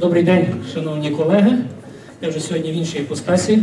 Добрий день, шановні колеги. Я вже сьогодні в іншій іпостасі.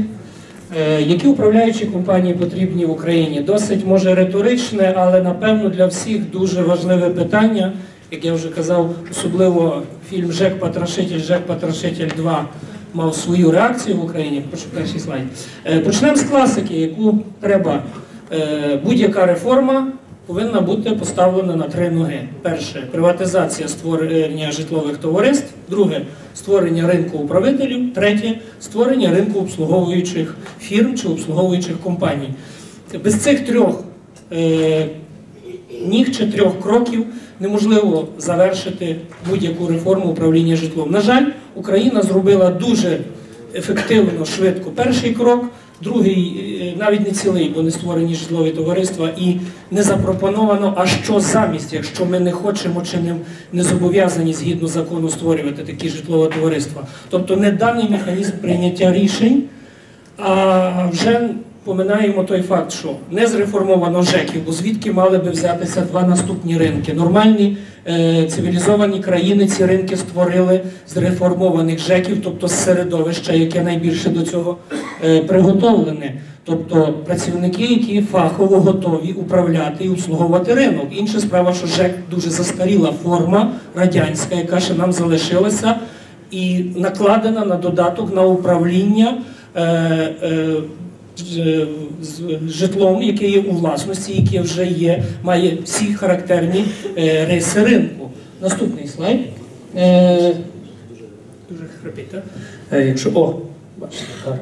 Е, Які управляючі компанії потрібні в Україні? Досить може риторичне, але напевно для всіх дуже важливе питання. Як я вже казав, особливо фільм Жек Потрошитель, Жек Потрошитель 2 мав свою реакцію в Україні. Прошу перший слайд. Е, Почнемо з класики, яку треба. Е, Будь-яка реформа повинна бути поставлена на три ноги. Перше приватизація створення житлових товариств. Друге створення ринку управителів. Третє створення ринку обслуговуючих фірм чи обслуговуючих компаній. Без цих трьох е, ніг чи трьох кроків неможливо завершити будь-яку реформу управління житлом. На жаль, Україна зробила дуже ефективно, швидко перший крок. Другий е, навіть не цілий, бо не створені житлові товариства і не запропоновано, а що замість, якщо ми не хочемо чи не, не зобов'язані згідно закону створювати такі житлові товариства. Тобто не даний механізм прийняття рішень, а вже поминаємо той факт, що не зреформовано ЖЕКів, бо звідки мали би взятися два наступні ринки. Нормальні е, цивілізовані країни ці ринки створили з реформованих ЖЕКів, тобто з середовища, яке найбільше до цього приготовлене. Тобто працівники, які фахово готові управляти і обслуговувати ринок. Інша справа, що ЖЕК дуже застаріла форма радянська, яка ще нам залишилася, і накладена на додаток на управління. Е, е, з- з житлом, яке є у власності, яке вже є, має всі характерні е, риси ринку. Наступний слайд. Е, дуже хрипить, так? Е, якщо, о, бачите, гарно.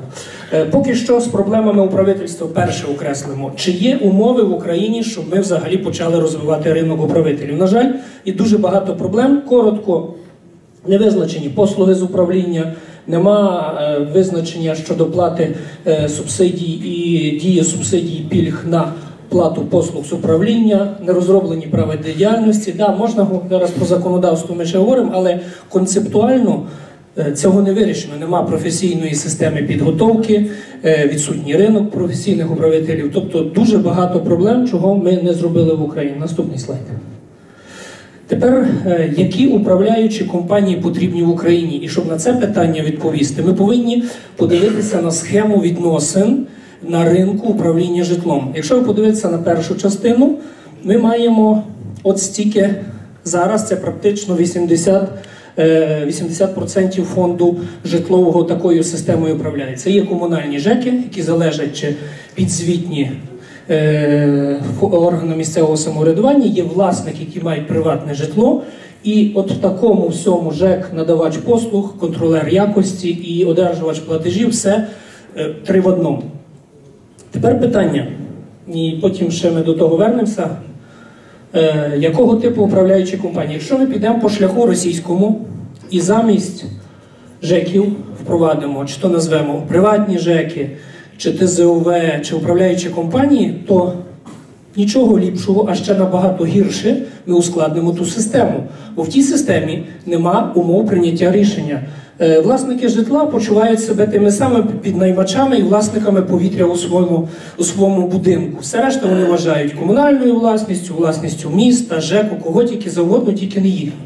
Е, поки що з проблемами управительства перше окреслимо. Чи є умови в Україні, щоб ми взагалі почали розвивати ринок управителів? На жаль, і дуже багато проблем. Коротко, не визначені послуги з управління, нема е, визначення щодо плати е, субсидій і дії субсидій пільг на плату послуг з управління, не розроблені права діяльності. Да, можна зараз по законодавству ми ще говоримо, але концептуально. Е, Цього не вирішено. Нема професійної системи підготовки, е, відсутній ринок професійних управителів. Тобто дуже багато проблем, чого ми не зробили в Україні. Наступний слайд. Тепер, е, які управляючі компанії потрібні в Україні? І щоб на це питання відповісти, ми повинні подивитися на схему відносин на ринку управління житлом. Якщо ви подивитися на першу частину, ми маємо от стільки зараз, це практично 80, е, 80% фонду житлового такою системою управляється. Є комунальні ЖЕКи, які залежать чи підзвітні е, органу місцевого самоврядування, є власники, які мають приватне житло. І от в такому всьому ЖЕК надавач послуг, контролер якості і одержувач платежів все е, три в одному. Тепер питання, і потім ще ми до того вернемося. Е, якого типу управляючі компанії? Якщо ми підемо по шляху російському і замість ЖЕКів впровадимо, чи то назвемо приватні ЖЕКи, чи ТЗОВ, чи управляючі компанії, то нічого ліпшого, а ще набагато гірше ми ускладнимо ту систему. Бо в тій системі нема умов прийняття рішення. Е, Власники житла почувають себе тими самими піднаймачами і власниками повітря у своєму, у своєму будинку. Все решта вони вважають комунальною власністю, власністю міста, ЖЕКу, кого тільки завгодно, тільки не їхню.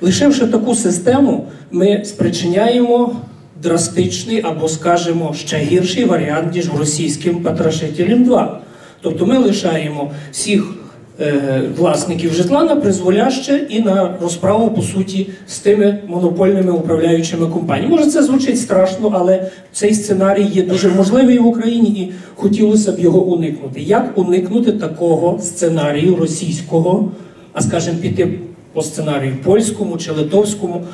Лишивши таку систему, ми спричиняємо драстичний або, скажімо, ще гірший варіант, ніж російським Потрошителем 2. Тобто ми лишаємо всіх власників житла на призволяще і на розправу, по суті, з тими монопольними управляючими компаніями. Може, це звучить страшно, але цей сценарій є дуже можливий в Україні і хотілося б його уникнути. Як уникнути такого сценарію російського, а скажімо, піти по сценарію польському чи литовському,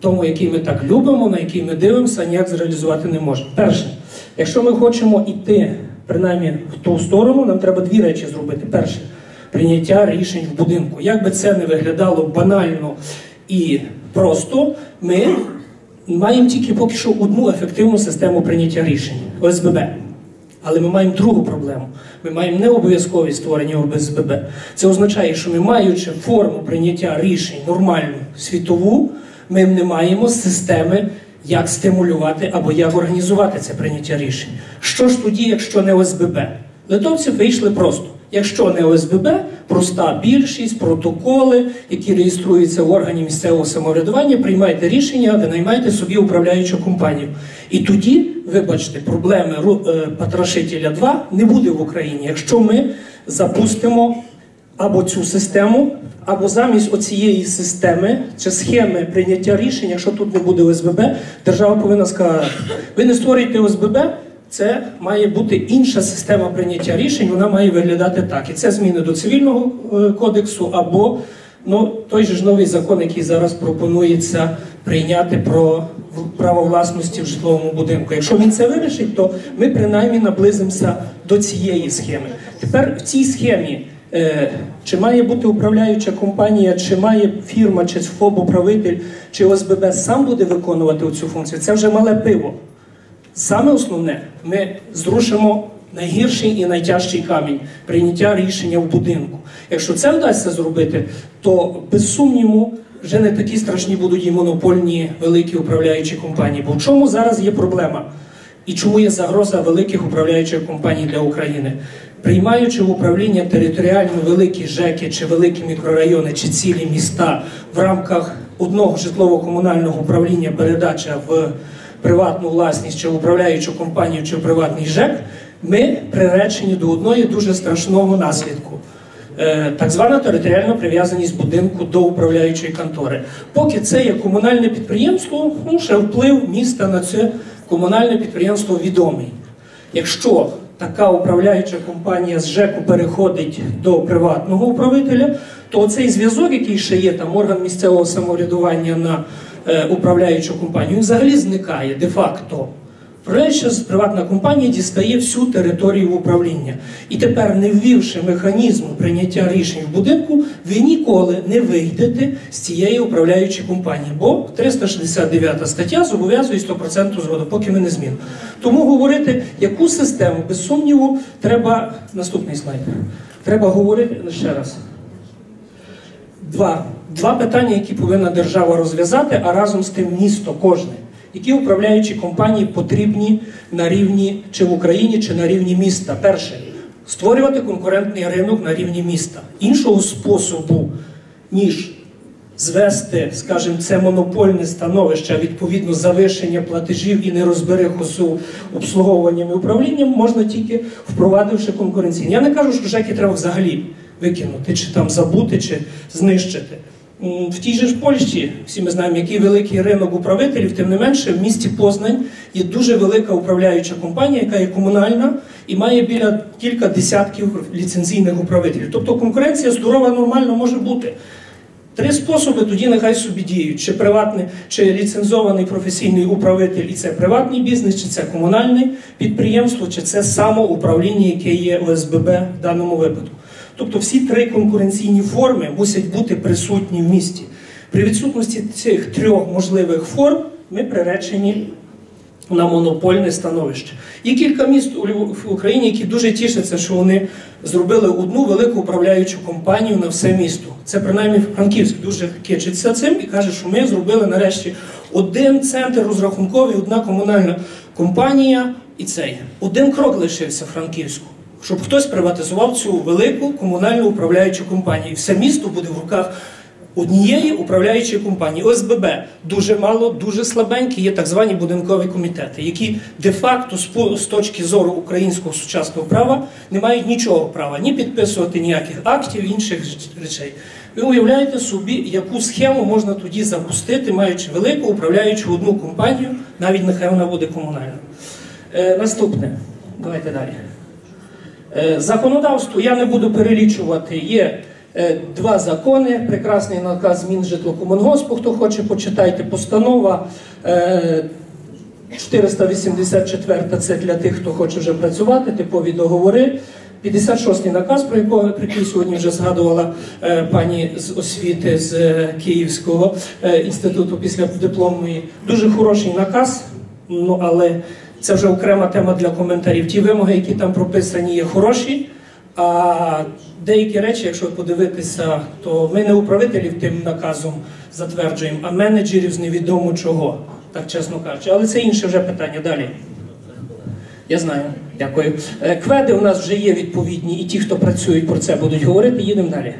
тому, який ми так любимо, на який ми дивимося, ніяк зреалізувати не можемо. Перше, якщо ми хочемо йти принаймні в ту сторону, нам треба дві речі зробити. Перше прийняття рішень в будинку. Як би це не виглядало банально і просто, ми маємо тільки поки що одну ефективну систему прийняття рішень ОСББ. Але ми маємо другу проблему. Ми маємо не обов'язкові створення ОСББ. Це означає, що ми, маючи форму прийняття рішень нормальну світову, ми не маємо системи, як стимулювати або як організувати це прийняття рішень. Що ж тоді, якщо не ОСББ? Литовці вийшли просто. Якщо не ОСББ, проста більшість, протоколи, які реєструються в органі місцевого самоврядування, приймайте рішення, ви наймайте собі управляючу компанію. І тоді, вибачте, проблеми е, Потрошителя 2 не буде в Україні, якщо ми запустимо або цю систему, або замість оцієї системи чи схеми прийняття рішень, якщо тут не буде ОСББ, держава повинна сказати, ви не створюєте ОСББ, це має бути інша система прийняття рішень, вона має виглядати так. І це зміни до цивільного е, кодексу або ну, той же ж новий закон, який зараз пропонується прийняти про право власності в житловому будинку. Якщо він це вирішить, то ми принаймні наблизимося до цієї схеми. Тепер в цій схемі. Е, Чи має бути управляюча компанія, чи має фірма, чи ФОБ управитель, чи ОСББ сам буде виконувати цю функцію? Це вже мале пиво. Саме основне, ми зрушимо найгірший і найтяжчий камінь прийняття рішення в будинку. Якщо це вдасться зробити, то без сумніву вже не такі страшні будуть і монопольні великі управляючі компанії. Бо в чому зараз є проблема? І чому є загроза великих управляючих компаній для України? Приймаючи в управління територіально великі ЖЕКи чи великі мікрорайони чи цілі міста в рамках одного житлово-комунального управління передача в приватну власність чи управляючу компанію чи приватний ЖЕК, ми приречені до одної дуже страшного наслідку. Е, Так звана територіальна прив'язаність будинку до управляючої контори. Поки це є комунальне підприємство, ну ще вплив міста на це комунальне підприємство відомий. Якщо така управляюча компанія з ЖЕКу переходить до приватного управителя, то цей зв'язок, який ще є там орган місцевого самоврядування на управляючу компанію, він взагалі зникає де-факто. З- приватна компанія дістає всю територію управління. І тепер, не ввівши механізму прийняття рішень в будинку, ви ніколи не вийдете з цієї управляючої компанії, бо 369 стаття зобов'язує 100% згоду, поки ми не змінимо. Тому говорити, яку систему, без сумніву, треба. Наступний слайд. Треба говорити ще раз. Два. Два питання, які повинна держава розв'язати, а разом з тим місто кожне. Які управляючі компанії потрібні на рівні чи в Україні, чи на рівні міста? Перше створювати конкурентний ринок на рівні міста. Іншого способу, ніж звести, скажімо, це монопольне становище, а відповідно завишення платежів і нерозбериху з обслуговуванням і управлінням, можна тільки впровадивши конкуренційні. Я не кажу, що ЖЕКи треба взагалі викинути, чи там забути, чи знищити. В тій же ж Польщі, всі ми знаємо, який великий ринок управителів, тим не менше, в місті Познань є дуже велика управляюча компанія, яка є комунальна і має біля кілька десятків ліцензійних управителів. Тобто конкуренція здорова, нормально може бути. Три способи тоді нехай собі діють: чи приватний, чи ліцензований професійний управитель, і це приватний бізнес, чи це комунальне підприємство, чи це самоуправління, яке є ОСББ в даному випадку. Тобто всі три конкуренційні форми мусять бути присутні в місті. При відсутності цих трьох можливих форм ми приречені на монопольне становище. Є кілька міст в Україні, які дуже тішаться, що вони зробили одну велику управляючу компанію на все місто. Це принаймні Франківськ дуже кичиться цим і каже, що ми зробили нарешті один центр розрахунковий, одна комунальна компанія і цей. Один крок лишився Франківську. Щоб хтось приватизував цю велику комунальну управляючу компанію. Все місто буде в руках однієї управляючої компанії ОСББ дуже мало, дуже слабенькі. Є так звані будинкові комітети, які де-факто з точки зору українського сучасного права не мають нічого права ні підписувати ніяких актів, інших речей. Ви уявляєте собі, яку схему можна тоді запустити, маючи велику управляючу одну компанію, навіть нехай вона буде комунальна. Е, наступне, давайте далі. Е, Законодавство я не буду перелічувати. Є е, два закони. Прекрасний наказ змін житлокомунгоспу. Хто хоче, почитайте постанова. Е, 484 це для тих, хто хоче вже працювати, типові договори. 56-й наказ, про якого про який сьогодні вже згадувала е, пані з освіти з е, Київського е, інституту після дипломної. Дуже хороший наказ, ну але це вже окрема тема для коментарів. Ті вимоги, які там прописані, є хороші. А деякі речі, якщо подивитися, то ми не управителів тим наказом затверджуємо, а менеджерів з невідомо чого, так чесно кажучи. Але це інше вже питання далі. Я знаю, дякую. Е, Кведи у нас вже є відповідні, і ті, хто працюють про це, будуть говорити. Їдемо далі.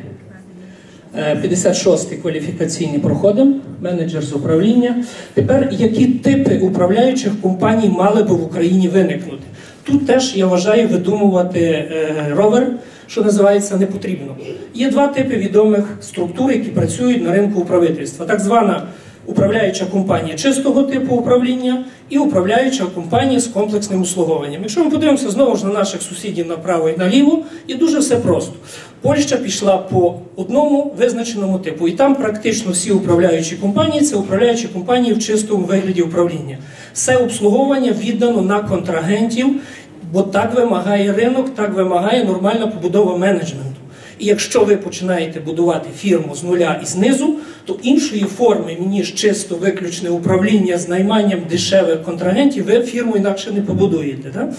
56-й кваліфікаційний проходимо, менеджер з управління. Тепер які типи управляючих компаній мали би в Україні виникнути? Тут теж я вважаю видумувати е, ровер, що називається не потрібно. Є два типи відомих структур, які працюють на ринку управительства. Так звана управляюча компанія чистого типу управління і управляюча компанія з комплексним услуговуванням. Якщо ми подивимося знову ж на наших сусідів направо і наліво, і дуже все просто. Польща пішла по одному визначеному типу, і там практично всі управляючі компанії це управляючі компанії в чистому вигляді управління. Все обслуговування віддано на контрагентів, бо так вимагає ринок, так вимагає нормальна побудова менеджменту. І якщо ви починаєте будувати фірму з нуля і знизу, то іншої форми, ніж чисто виключне управління з найманням дешевих контрагентів, ви фірму інакше не побудуєте. Так?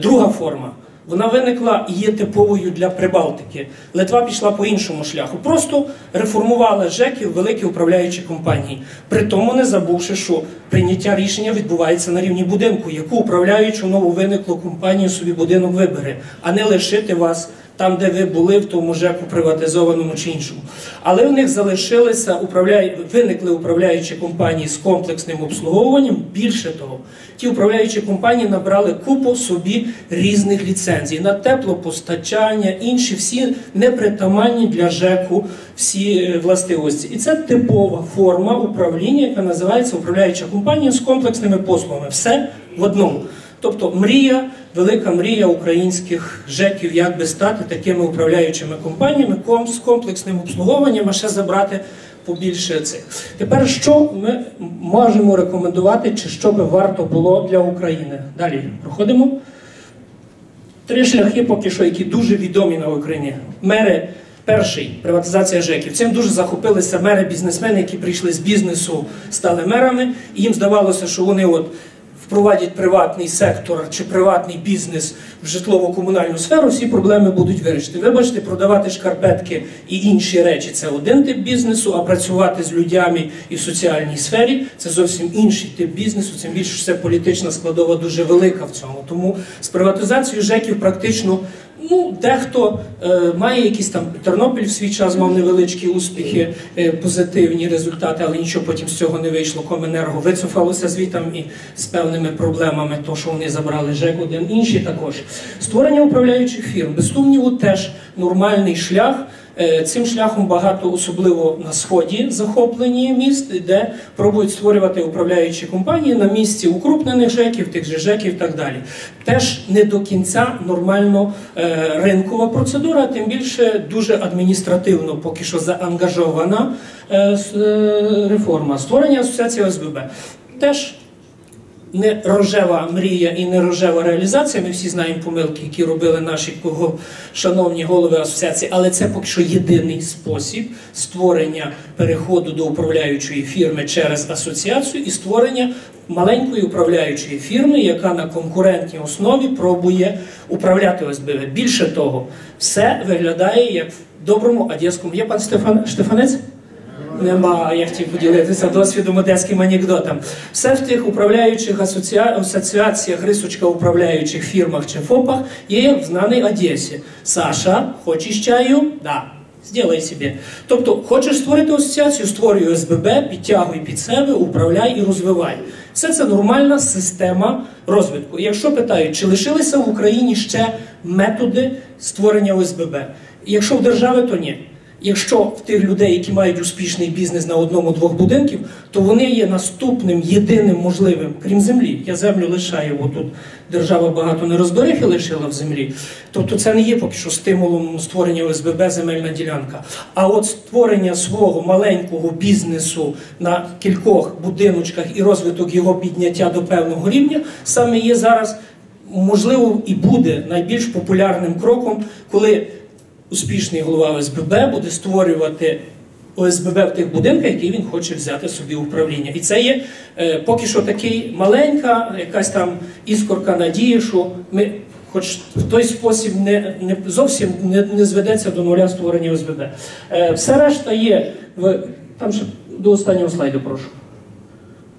Друга форма. Вона виникла і є типовою для Прибалтики. Литва пішла по іншому шляху. Просто реформувала ЖЕКів великі управляючі компанії, при тому не забувши, що прийняття рішення відбувається на рівні будинку, яку управляючу нову виниклу компанію собі будинок вибере, а не лишити вас там, де ви були, в тому ЖЕКу приватизованому чи іншому. Але в них залишилися виникли управляючі компанії з комплексним обслуговуванням. Більше того, ті управляючі компанії набрали купу собі різних ліцензій на теплопостачання, інші всі непритаманні для ЖЕКу всі е, властивості. І це типова форма управління, яка називається управляюча компанія з комплексними послугами. Все в одному. Тобто мрія, велика мрія українських ЖЕКів, як би стати такими управляючими компаніями з комплексним обслуговуванням, а ще забрати побільше цих. Тепер що ми можемо рекомендувати, чи що би варто було для України? Далі проходимо. Три шляхи, поки що, які дуже відомі на Україні. Мери. Перший приватизація ЖЕКів. Цим дуже захопилися мери, бізнесмени, які прийшли з бізнесу, стали мерами, і їм здавалося, що вони от впровадять приватний сектор чи приватний бізнес в житлово-комунальну сферу, всі проблеми будуть вирішити. Вибачте, продавати шкарпетки і інші речі це один тип бізнесу, а працювати з людьми і в соціальній сфері це зовсім інший тип бізнесу. Тим більше все політична складова дуже велика в цьому. Тому з приватизацією ЖЕКів практично Ну, дехто е, має якісь там Тернопіль в свій час мав невеличкі успіхи, е, позитивні результати, але нічого потім з цього не вийшло. Коменерго вицуфалося звітом і з певними проблемами, то що вони забрали ЖЕК один інші також. Створення управляючих фірм, без сумніву, теж нормальний шлях. Е, цим шляхом багато, особливо на сході, захоплені міст, де пробують створювати управляючі компанії на місці укрупнених ЖЕКів, тих же ЖЕКів і так далі. Теж не до кінця нормально е, ринкова процедура, тим більше дуже адміністративно поки що заангажована е, реформа. Створення асоціації ОСББ. Теж не рожева мрія і не рожева реалізація. Ми всі знаємо помилки, які робили наші кого, шановні голови асоціації, але це поки що єдиний спосіб створення переходу до управляючої фірми через асоціацію і створення маленької управляючої фірми, яка на конкурентній основі пробує управляти ОСБВ. Більше того, все виглядає як в доброму одеському. Є пан Стефан Штефанець? Нема, я хотів поділитися досвідом одеським анекдотом. Все в тих управляючих асоціаціях, рисочка управляючих фірмах чи ФОПах є в знаній Одесі. Саша, хочеш чаю? Да. Сделай собі. Тобто, хочеш створити асоціацію, створюй ОСББ, підтягуй під себе, управляй і розвивай. Все це нормальна система розвитку. Якщо питають, чи лишилися в Україні ще методи створення ОСББ? Якщо в держави, то ні. Якщо в тих людей, які мають успішний бізнес на одному-двох будинків, то вони є наступним єдиним можливим, крім землі. Я землю лишаю, бо тут держава багато не розберіг і лишила в землі. Тобто це не є поки що стимулом створення ОСББ земельна ділянка. А от створення свого маленького бізнесу на кількох будиночках і розвиток його підняття до певного рівня саме є зараз можливо і буде найбільш популярним кроком, коли успішний голова ОСББ буде створювати ОСББ в тих будинках, які він хоче взяти собі управління. І це є е, поки що такий маленька, якась там іскорка надії, що ми. Хоч в той спосіб не не зовсім не, не зведеться до нуля створення ОСББ. Е, все решта є в там ще до останнього слайду, прошу.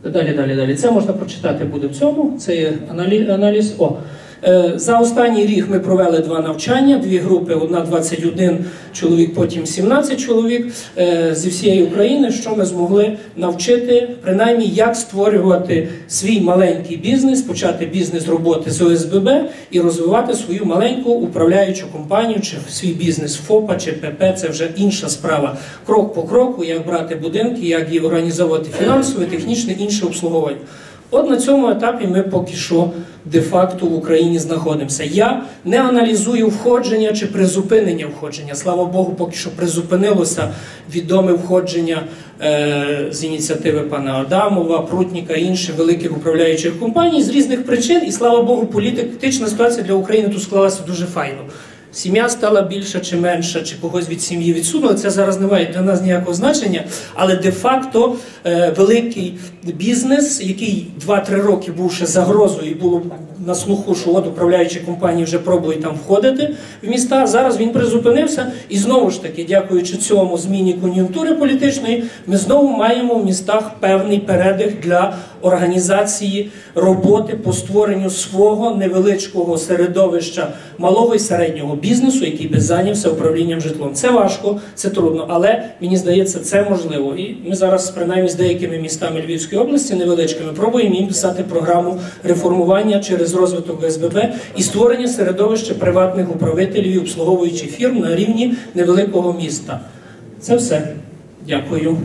Далі, далі, далі. Це можна прочитати буде в цьому. Це є аналі- аналіз. О. Е, За останній рік ми провели два навчання, дві групи, одна 21 чоловік, потім 17 чоловік е, зі всієї України, що ми змогли навчити, принаймні, як створювати свій маленький бізнес, почати бізнес роботи з ОСББ і розвивати свою маленьку управляючу компанію, чи свій бізнес ФОПа чи ПП. Це вже інша справа. Крок по кроку, як брати будинки, як їх організовувати фінансове, технічне, інше обслуговування. От на цьому етапі ми поки що де-факто в Україні знаходимося. Я не аналізую входження чи призупинення входження. Слава Богу, поки що призупинилося відоме входження е, з ініціативи пана Адамова, Прутніка інших великих управляючих компаній з різних причин. І слава Богу, політична ситуація для України тут склалася дуже файно. Сім'я стала більша чи менша, чи когось від сім'ї відсунули. Це зараз не має для нас ніякого значення. Але де-факто е, великий бізнес, який 2-3 роки був ще загрозою, і було на слуху, що от управляючі компанії вже пробують там входити в міста. Зараз він призупинився, і знову ж таки, дякуючи цьому зміні кон'юнктури політичної, ми знову маємо в містах певний передих для організації роботи по створенню свого невеличкого середовища малого і середнього бізнесу, який би зайнявся управлінням житлом. Це важко, це трудно, але мені здається, це можливо. І ми зараз, принаймні, з деякими містами Львівської області невеличкими пробуємо їм писати програму реформування через розвиток ОСББ і створення середовища приватних управителів і обслуговуючих фірм на рівні невеликого міста. Це все. Дякую.